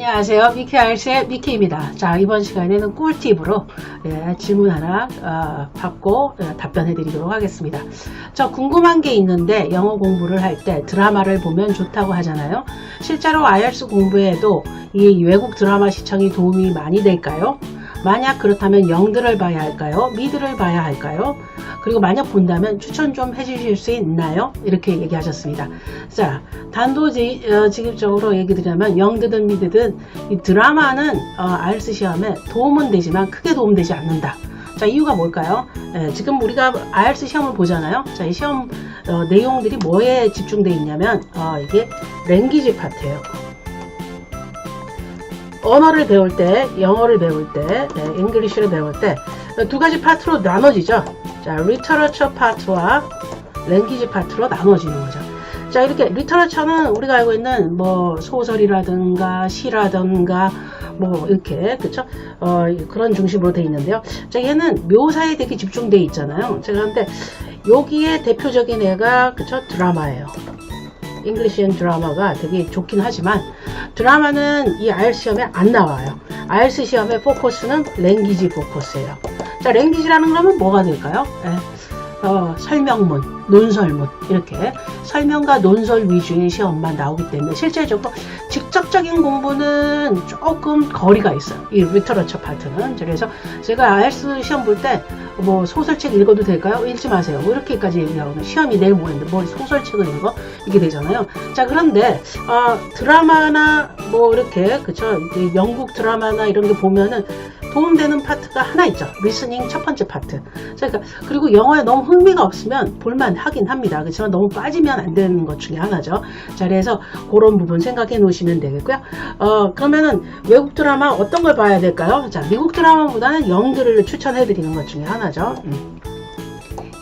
안녕하세요. 미키알스의 미키입니다. 자, 이번 시간에는 꿀팁으로 예, 질문 하나 어, 받고 예, 답변해 드리도록 하겠습니다. 저 궁금한 게 있는데 영어 공부를 할 때 드라마를 보면 좋다고 하잖아요. 실제로 IELTS 공부에도 이 외국 드라마 시청이 도움이 많이 될까요? 만약 그렇다면 영들을 봐야 할까요? 미드를 봐야 할까요? 그리고 만약 본다면 추천 좀 해주실 수 있나요? 이렇게 얘기하셨습니다. 자, 단도직입적으로 얘기 드리자면 영드든 미드든 이 드라마는 어, IELTS 시험에 도움은 되지만 크게 도움되지 않는다. 자, 이유가 뭘까요? 예, 지금 우리가 IELTS 시험을 보잖아요. 자, 이 시험 어, 내용들이 뭐에 집중되어 있냐면 어, 이게 랭귀지 파트예요. 언어를 배울 때, 영어를 배울 때, 네, 잉글리시를 배울 때 두 가지 파트로 나눠지죠. 자, 리터러처 파트와 랭귀지 파트로 나눠지는 거죠. 자, 이렇게 리터러처는 우리가 알고 있는 뭐 소설이라든가 시라든가 뭐 이렇게 그쵸? 어, 그런 중심으로 돼 있는데요. 자, 얘는 묘사에 되게 집중돼 있잖아요. 제가 근데 여기에 대표적인 애가 그쵸? 드라마예요. 잉글리시앤 드라마가 되게 좋긴 하지만 드라마는 이 IELTS 시험에 안 나와요. IELTS 시험의 포커스는 랭귀지 포커스예요. 자, 랭귀지라는 거면 뭐가 될까요? 예. 어, 설명문, 논설문 이렇게 설명과 논설 위주의 시험만 나오기 때문에 실제적으로 직접적인 공부는 조금 거리가 있어요. 이 리터러처 파트는. 그래서 제가 IELTS 시험 볼때 뭐 소설책 읽어도 될까요? 읽지 마세요. 뭐 이렇게까지 얘기하거든요. 시험이 내일 모레인데 뭘 소설책을 읽어? 이게 되잖아요. 자 그런데 어, 드라마나 뭐 이렇게 그쵸? 이 영국 드라마나 이런 게 보면은 도움되는 파트가 하나 있죠. 리스닝 첫 번째 파트. 자, 그러니까 그리고 영어에 너무 흥미가 없으면 볼만 하긴 합니다. 그렇지만 너무 빠지면 안 되는 것 중에 하나죠. 자, 그래서 그런 부분 생각해 놓으시면 되겠고요. 어, 그러면은 외국 드라마 어떤 걸 봐야 될까요? 자, 미국 드라마보다는 영들을 추천해 드리는 것 중에 하나죠. 음.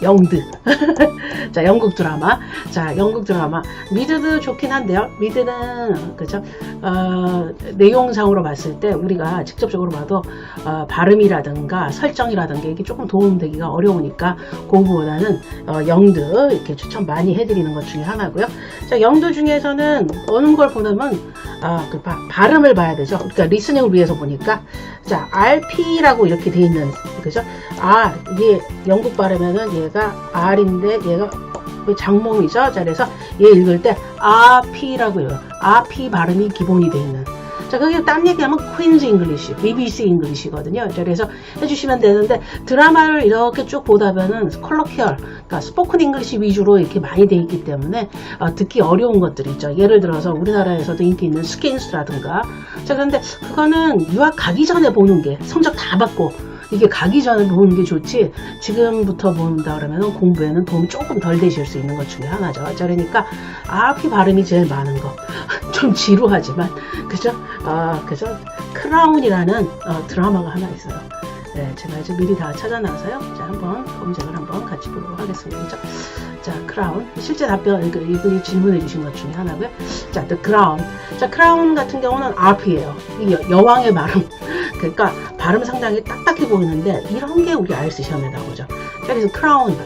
영드. 자, 영국 드라마. 자, 영국 드라마. 미드도 좋긴 한데요. 미드는, 그죠? 어, 내용상으로 봤을 때 우리가 직접적으로 봐도 어, 발음이라든가 설정이라든가 이게 조금 도움되기가 어려우니까 공부보다는 어, 영드 이렇게 추천 많이 해드리는 것 중에 하나고요. 자, 영드 중에서는 어느 걸 보냐면 아, 그 바, 발음을 봐야 되죠. 그러니까 리스닝을 위해서 보니까 자, RP라고 이렇게 돼 있는 그죠? 아, 이게 영국 발음에는 얘가 R인데 얘가 왜 장몽이죠? 자, 그래서 얘 읽을 때 RP라고 해요. RP 발음이 기본이 돼 있는. 자, 그게 딴 얘기하면 퀸즈 잉글리시, BBC 잉글리시거든요. 자, 그래서 해주시면 되는데 드라마를 이렇게 쭉 보다 보면 컬러키얼, 그러니까 스포큰 잉글리시 위주로 이렇게 많이 돼 있기 때문에 어, 듣기 어려운 것들이 있죠. 예를 들어서 우리나라에서도 인기 있는 스킨스라든가. 자, 그런데 그거는 유학 가기 전에 보는 게 성적 다 받고 이게 가기 전에 보는 게 좋지 지금부터 본다 그러면 공부에는 도움이 조금 덜 되실 수 있는 것 중에 하나죠. 자, 그러니까 RP 발음이 제일 많은 거. 좀 지루하지만 그죠? 아, 그죠? 크라운이라는 어, 드라마가 하나 있어요. 네, 제가 이제 미리 다 찾아놔서요. 자, 한번 검색을 한번 같이 보도록 하겠습니다. 자, 크라운. 실제 답변, 그 이분이 질문해 주신 것 중에 하나고요. 자, The Crown. 자, 크라운 같은 경우는. 이 여, 여왕의 발음. 그러니까 발음 상당히 딱딱해 보이는데 이런 게 우리 IELTS 시험에 나오죠. 자, 그래서 크라운.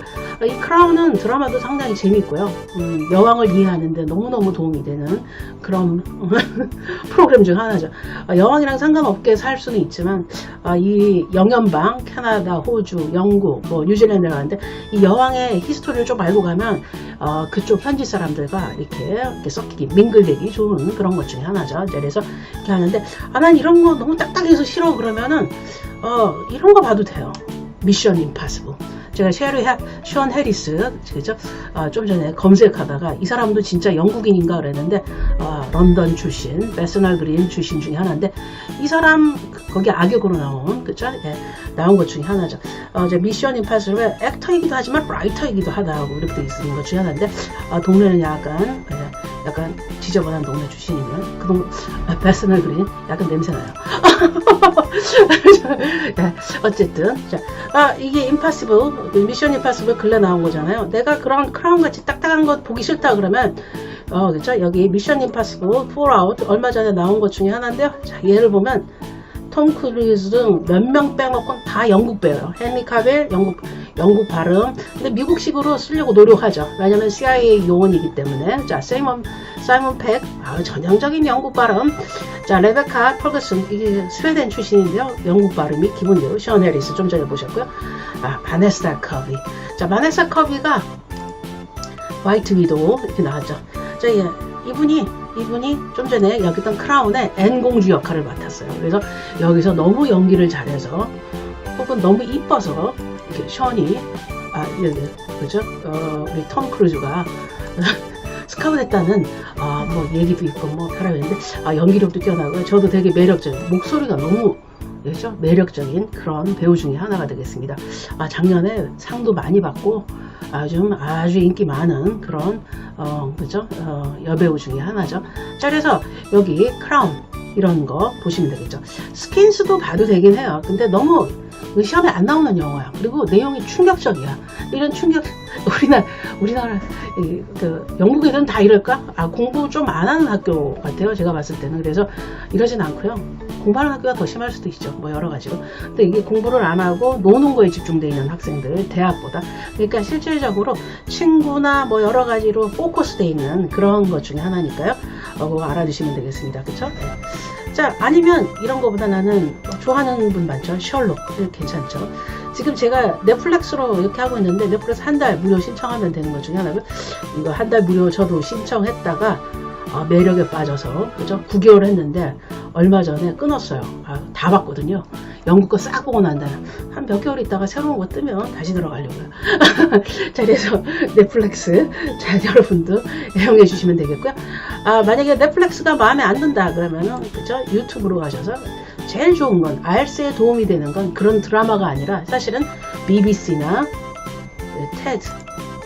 이 크라운은 드라마도 상당히 재밌고요. 음, 여왕을 이해하는데 너무너무 도움이 되는 그런 프로그램 중 하나죠. 어, 여왕이랑 상관없게 살 수는 있지만 어, 이 영연방, 캐나다, 호주, 영국, 뭐 뉴질랜드 가는데 이 여왕의 히스토리를 좀 알고 가면 어, 그쪽 현지 사람들과 이렇게, 이렇게 섞이기, 민글되기 좋은 그런 것 중에 하나죠. 그래서 이렇게 하는데 아, 난 이런 거 너무 딱딱해서 싫어 그러면은 어, 이런 거 봐도 돼요. 미션 임파서블. 제가 셰리 해, 션 해리스 그죠? 어, 좀 전에 검색하다가 이 사람도 진짜 영국인인가 그랬는데 어, 런던 출신, 베스널 그린 출신 중에 하나인데 이 사람 거기 악역으로 나온 그죠? 예, 나온 것 중에 하나죠. 어, 이제 미션 임파서블의 액터이기도 하지만 라이터이기도 하다고 이렇게 돼 있는 것 중에 하나인데 어, 동네는 약간 예, 약간 지저분한 동네 출신이면 그동 아, 베스널 그린 약간 냄새 나요. 네, 어쨌든 자, 아 이게 임파서블 미션 임파서블 근래 나온 거잖아요. 내가 그런 크라운 같이 딱딱한 거 보기 싫다 그러면 어 그죠 여기 미션 임파서블 폴아웃 얼마 전에 나온 것 중에 하나인데요. 자 얘를 보면 톰 크루즈 등 몇 명 빼놓고는 다 영국 배우요. 헨리 카벨 영국 영국 발음. 근데 미국식으로 쓰려고 노력하죠. 왜냐면 CIA 요원이기 때문에. 자, 사이먼 사이먼 팩, 아, 전형적인 영국 발음. 자, 레베카 펄거슨 이게 스웨덴 출신인데요. 영국 발음이 기본대로 션 해리스 좀 전에 보셨고요. 아, 바네사 커비. 자, 바네사 커비가 화이트 위도 이렇게 나왔죠. 자, 예, 이분이 이분이 좀 전에 여기 있던 크라운의 앤 공주 역할을 맡았어요. 그래서 여기서 너무 연기를 잘해서 혹은 너무 이뻐서 이렇게 션이 아 그죠? 어, 우리 톰 크루즈가 스카우트했다는 아, 뭐 얘기도 있고 뭐 했는데 아, 연기력도 뛰어나고요. 저도 되게 매력적인 목소리가 너무 그죠? 매력적인 그런 배우 중에 하나가 되겠습니다. 아, 작년에 상도 많이 받고 아주 아주 인기 많은 그런 어, 그죠? 어, 여배우 중에 하나죠. 자, 그래서 여기 크라운 이런 거 보시면 되겠죠. 스킨스도 봐도 되긴 해요. 근데 너무 그 시험에 안 나오는 영화야. 그리고 내용이 충격적이야. 이런 충격, 우리나라, 우리나라, 이, 그, 영국 애들은 다 이럴까? 아, 공부 좀 안 하는 학교 같아요. 제가 봤을 때는. 그래서 이러진 않고요. 공부하는 학교가 더 심할 수도 있죠. 뭐 여러 가지로. 근데 이게 공부를 안 하고 노는 거에 집중되어 있는 학생들, 대학보다. 그러니까 실질적으로 친구나 뭐 여러 가지로 포커스되어 있는 그런 것 중에 하나니까요. 어, 그거 알아두시면 되겠습니다. 그쵸? 네. 자, 아니면 이런 거보다 나는 좋아하는 분 많죠. 셜록. 이거 괜찮죠. 지금 제가 넷플릭스로 이렇게 하고 있는데 넷플릭스 한 달 무료 신청하면 되는 것 중에 하나고요. 이거 한 달 무료 저도 신청했다가 아, 매력에 빠져서 그죠? 9개월 했는데 얼마 전에 끊었어요. 아, 다 봤거든요. 영국 거 싹 보고 난 다음에 한 몇 개월 있다가 새로운 거 뜨면 다시 들어가려고요. 자, 그래서 넷플릭스 자, 여러분도 이용해 주시면 되겠고요. 아, 만약에 넷플릭스가 마음에 안 든다 그러면은 그죠? 유튜브로 가셔서 제일 좋은 건 알스에 도움이 되는 건 그런 드라마가 아니라 사실은 BBC나 테드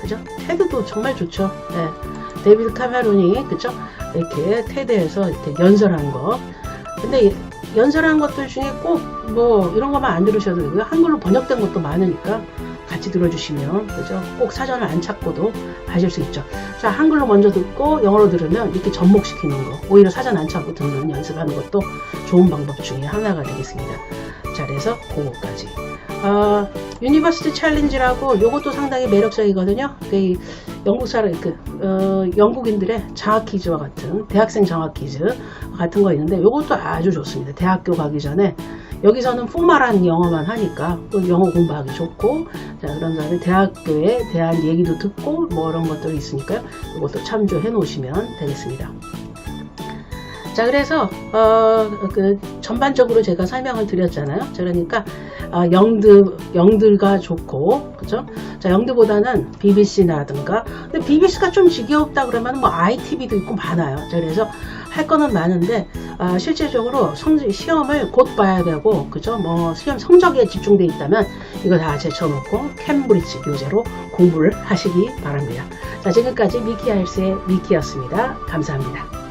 그죠? 테드도 정말 좋죠. 네. 데이비드 카메론이 그죠? 이렇게 테드에서 이렇게 연설한 거. 근데 이 연설한 것들 중에 꼭 뭐 이런 것만 안 들으셔도 되고요. 한글로 번역된 것도 많으니까 같이 들어주시면 그죠? 꼭 사전을 안 찾고도 하실 수 있죠. 자, 한글로 먼저 듣고 영어로 들으면 이렇게 접목시키는 거, 오히려 사전 안 찾고 듣는 연습하는 것도 좋은 방법 중에 하나가 되겠습니다. 자, 그래서 그거까지. 어, 유니버시티 챌린지라고 요것도 상당히 매력적이거든요. 그 영국 사람, 그, 어, 영국인들의 장학 퀴즈와 같은, 대학생 장학 퀴즈 같은 거 있는데 요것도 아주 좋습니다. 대학교 가기 전에 여기서는 포멀한 영어만 하니까 또 영어 공부하기 좋고 자 그런 다음에 대학교에 대한 얘기도 듣고 뭐 이런 것들이 있으니까요. 이것도 참조해 놓으시면 되겠습니다. 자 그래서 어, 그 전반적으로 제가 설명을 드렸잖아요. 자, 그러니까 어, 영드 영들가 좋고 그죠? 자 영드보다는 BBC라든가 근데 BBC가 좀 지겹다 그러면 뭐 ITV도 있고 많아요. 자, 그래서 할 거는 많은데 아, 실제적으로 성, 시험을 곧 봐야 되고 그죠? 뭐 시험 성적에 집중돼 있다면 이거 다 제쳐놓고 캠브리지 교재로 공부를 하시기 바랍니다. 자 지금까지 미키알스의 미키였습니다. 감사합니다.